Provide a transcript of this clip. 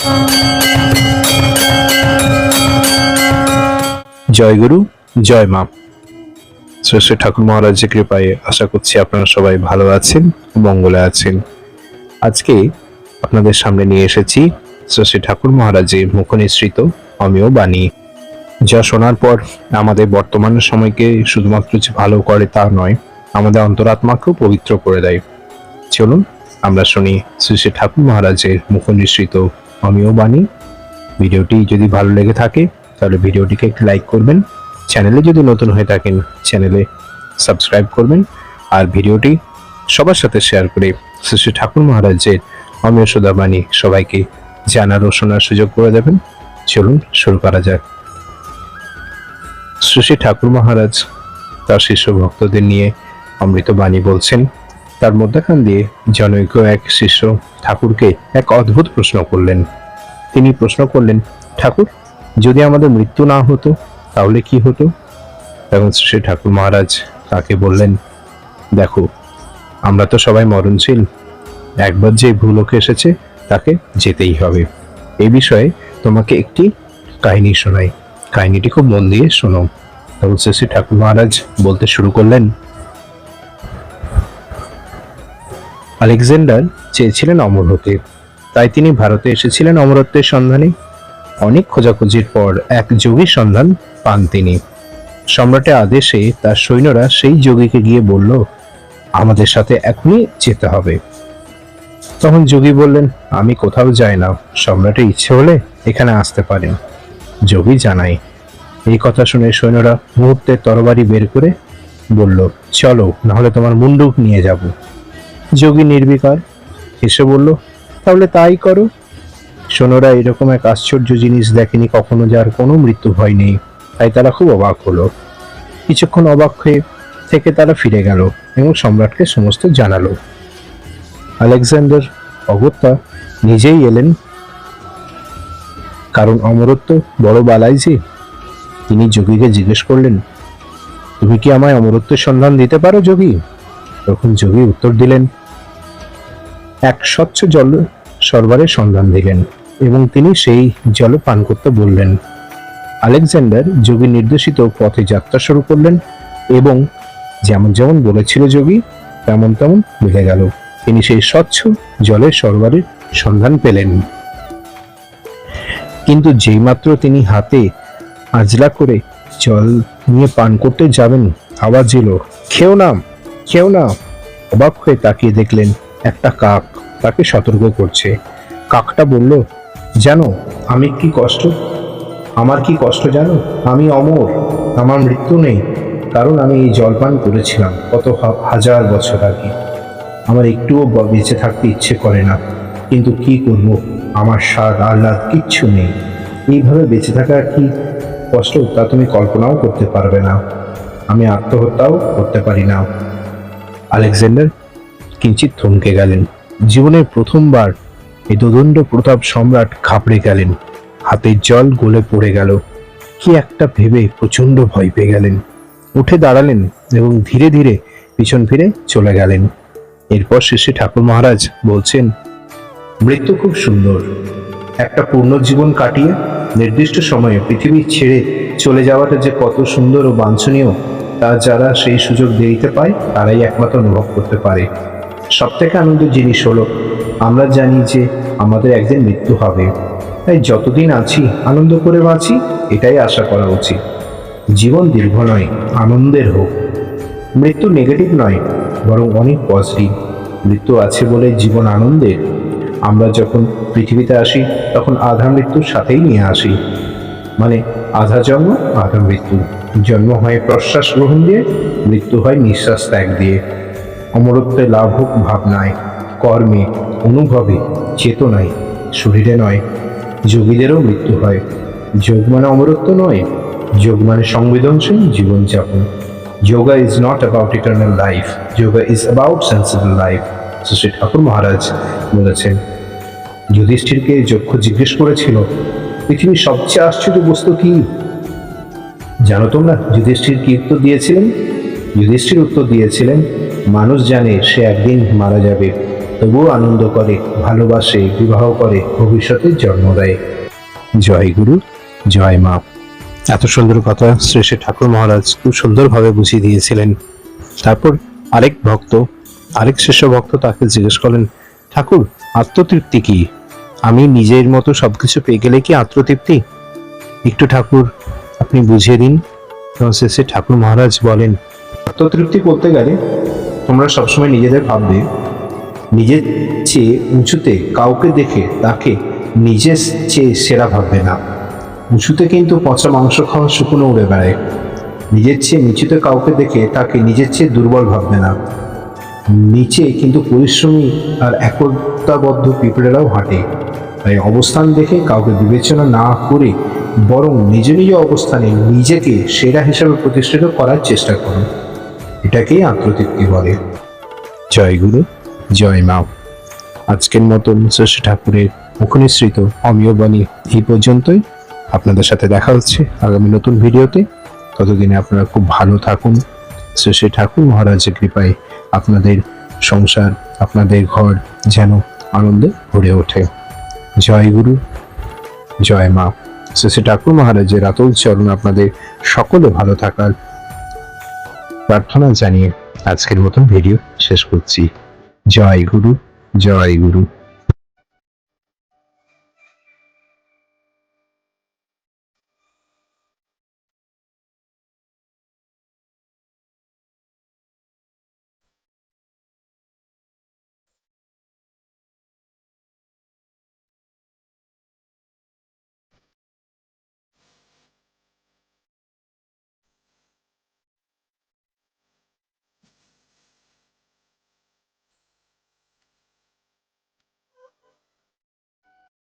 জয় গুরু, জয় মা। শ্রেষ্ঠ ঠাকুর মহারাজের কৃপায় আশা করছি আপনারা সবাই ভালো আছেন, মঙ্গলে আছেন। আজকে আপনাদের সামনে নিয়ে এসেছি শ্রেষ্ঠ ঠাকুর মহারাজের মুখ নিঃসৃত অমিয় বাণী। যা শোনার পর আমাদের বর্তমান সময়কে শুধুমাত্র যে ভালো করে তা নয়, আমাদের অন্তরাত্মাকেও পবিত্র করে দেয়। চলুন আমরা শুনি শ্রী শ্রী ঠাকুর মহারাজের মুখ অমিয় বাণী ভিডিওটি যদি ভালো লেগে থাকে, তাহলে ভিডিওটিকে একটি লাইক করবেন। চ্যানেলে যদি নতুন হয়ে থাকেন, চ্যানেলে সাবস্ক্রাইব করবেন। আর ভিডিওটি সবার সাথে শেয়ার করে শ্রী ঠাকুর মহারাজের অমীয় সুদাবাণী সবাইকে জানার ও শোনার সুযোগ করে দেবেন। চলুন শুরু করা যাক। শ্রী ঠাকুর মহারাজ তার শিষ্য ভক্তদের নিয়ে অমৃত বাণী বলছেন তার মধ্যখান দিয়ে জনৈক এক শিষ্য ঠাকুরকে এক অদ্ভুত প্রশ্ন করলেন। তিনি প্রশ্ন করলেন, ঠাকুর, যদি আমাদের মৃত্যু না হতো, তাহলে কি হতো? তখন শ্রী ঠাকুর মহারাজ তাকে বললেন, দেখো, আমরা তো সবাই মরণশীল। একবার যে ভূলোকে এসেছে, তাকে যেতেই হবে। এই বিষয়ে তোমাকে একটি কাহিনী শোনাই। কাহিনীটি খুব মন দিয়ে শোনো। তখন শ্রী ঠাকুর মহারাজ বলতে শুরু করলেন আলেকজান্ডার চেয়েছিলেন অমর হতে তাই তিনি ভারতে এসেছিলেন অমরত্বের সন্ধানে। অনেক খোঁজাখুঁজির পর এক যোগীর সন্ধান পান তিনি। সম্রাটের আদেশে তার সৈন্যরা সেই যোগীকে গিয়ে বলল, আমাদের সাথে এখনই যেতে হবে। তখন যোগী বললেন, আমি কোথাও যাই না। সম্রাটের ইচ্ছে হলে এখানে আসতে পারেন। যোগী জানাই এই কথা শুনে সৈন্যরা মুহূর্তে তরবারি বের করে বলল, চলো, নাহলে তোমার মুন্ডুক নিয়ে যাব। যোগী নির্বিকার। হেসে বলল, তাহলে তাই করো। সৈন্যরা এরকম এক আশ্চর্য জিনিস দেখেনি কখনো যার কোনো মৃত্যু ভয় নেই। তাই তারা খুব অবাক হলো। কিছুক্ষণ অবাক হয়ে থেকে তারা ফিরে গেল এবং সম্রাটকে সমস্ত জানালো। আলেকজান্ডার অগত্যা নিজেই এলেন। কারণ অমরত্ব, বড় বালাই যে তিনি যোগীকে জিজ্ঞেস করলেন, তুমি কি আমায় অমরত্বের সন্ধান দিতে পারো যোগী? তখন যোগী উত্তর দিলেন এক স্বচ্ছ জল সরবরের সন্ধান দিলেন এবং তিনি সেই জল পান করতে বললেন। আলেকজান্ডার যোগী নির্দেশিত পথে যাত্রা শুরু করলেন এবং যেমন যেমন বলেছিল যোগী, তেমন তেমন মিলে গেল। তিনি সেই স্বচ্ছ জলের সরবরের সন্ধান পেলেন। কিন্তু যেইমাত্র তিনি হাতে আজলা করে জল নিয়ে পান করতে যাবেন, আওয়াজ এলো, খেও না খেও না। অবাক হয়ে তাকিয়ে দেখলেন একটা কাক তাকে সতর্ক করছে। কাকটা বলল, জানো, আমি কি কষ্ট? আমার কি কষ্ট জানো? আমি অমর, আমার মৃত্যু নেই। কারণ আমি এই জলপান করেছিলাম কত হাজার বছর আগে। আমার একটুও বেঁচে থাকতে ইচ্ছে করে না। কিন্তু কি করব? আমার স্বাদ আহ্লাদ কিচ্ছু নেই। এইভাবে বেঁচে থাকা কি কষ্ট? তা তুমি কল্পনাও করতে পারবে না। আমি আত্মহত্যাও করতে পারি না। আলেকজান্ডার কিঞ্চিত থমকে গেলেন। জীবনের প্রথমবার এই দোদণ্ড প্রতাপ সম্রাট ঘাবড়ে গেলেন। হাতের জল গলে পড়ে গেল। কি একটা ভেবে প্রচণ্ড ভয় পেয়ে গেলেন। উঠে দাঁড়ালেন এবং ধীরে ধীরে পিছন ফিরে চলে গেলেন। এরপর শেষে ঠাকুর মহারাজ বলছেন, মৃত্যু খুব সুন্দর। একটা পূর্ণ জীবন কাটিয়ে নির্দিষ্ট সময়ে পৃথিবী ছেড়ে চলে যাওয়াটা যে কত সুন্দর ও বাঞ্ছনীয়, তা যারা সেই সুযোগ দেরিতে পায়, তারাই একমাত্র অনুভব করতে পারে। সব থেকে আনন্দের জিনিস হলো, আমরা জানি যে আমাদের একদিন মৃত্যু হবে। তাই যতদিন আছি, আনন্দ করে বাঁচি, এটাই আশা করা উচিত। জীবন দীর্ঘ নয়, আনন্দের হোক। মৃত্যু নেগেটিভ নয়, বরং অনেক পজিটিভ মৃত্যু আছে বলে জীবন আনন্দের। আমরা যখন পৃথিবীতে আসি, তখন আধা মৃত্যুর সাথেই নিয়ে আসি। মানে আধা জন্ম, আধা মৃত্যু। জন্ম হয় প্রশ্বাস গ্রহণ দিয়ে, মৃত্যু হয় নিঃশ্বাস ত্যাগ দিয়ে। অমরত্বে লাভ হোক ভাবনায়, কর্মে, অনুভবে, চেতনায়। শরীরে নয়, যোগীদেরও মৃত্যু হয়। যোগ মানে অমরত্ব নয়, যোগ মানে সংবেদনশীল জীবনযাপন। Yoga is not about eternal life yoga is about sensible life Shri Thakur Maharaj বলেছেন। যুধিষ্ঠিরকে যক্ষ জিজ্ঞেস করেছিল, পৃথিবীর সবচেয়ে আশ্চর্য বস্তু কি? জানো তোমরা, যুধিষ্ঠির কি উত্তর দিয়েছিলেন? যুধিষ্ঠির উত্তর দিয়েছিলেন মানুষ জানে সে একদিন মারা যাবে। তবুও আনন্দ করে, ভালোবাসে, বিবাহ করে ভবিষ্যতের জন্ম দেয়। জয় গুরু, জয় মা। এত সুন্দর কথা শ্রী শ্রী ঠাকুর মহারাজ খুব সুন্দরভাবে বুঝিয়ে দিয়েছিলেন। তারপর আরেক ভক্ত, আরেক শিষ্য ভক্ত তাকে জিজ্ঞেস করেন ঠাকুর, আত্মতৃপ্তি কি? আমি নিজের মতো সবকিছু পেয়ে গেলে কি আত্মতৃপ্তি? একটু ঠাকুর, আপনি বুঝিয়ে দিন। শেষে ঠাকুর মহারাজ বলেন, আত্মতৃপ্তি করতে গেলে তোমরা সবসময় নিজেদের ভাববে, নিজের চেয়ে উঁচুতে কাউকে দেখে তাকে নিজের চেয়ে সেরা ভাববে না। উঁচুতে কিন্তু পচা মাংস খাওয়া শুকনো উড়ে বেড়ায়। নিজের চেয়ে নিচুতে কাউকে দেখে তাকে নিজের চেয়ে দুর্বল ভাববে না। নিচে কিন্তু পরিশ্রমী আর একতাবদ্ধ পিঁপড়েরাও হাঁটে। তাই অবস্থান দেখে কাউকে বিবেচনা না করে বরং নিজ নিজ অবস্থানে নিজেকে সেরা হিসাবে প্রতিষ্ঠিত করার চেষ্টা করুন। এটাকেই আত্মতৃপ্তি বলে? জয় গুরু, জয় মা। আজকের মতন শশী ঠাকুরের মুখনিসৃত অমীয় বাণী এই পর্যন্তই। আপনাদের সাথে দেখা হচ্ছে আগামী নতুন ভিডিওতে। ততদিনে আপনারা খুব ভালো থাকুন। শশী ঠাকুর মহারাজের কৃপায় আপনাদের সংসার, আপনাদের ঘর যেন আনন্দে ভরে ওঠে। জয় গুরু, জয় মা। শশী ঠাকুর মহারাজের আতল চরণ আপনাদের সকলে ভালো থাকার প্রার্থনা জানিয়ে আজকের মতন ভিডিও শেষ করছি। জয় গুরু জয় গুরু।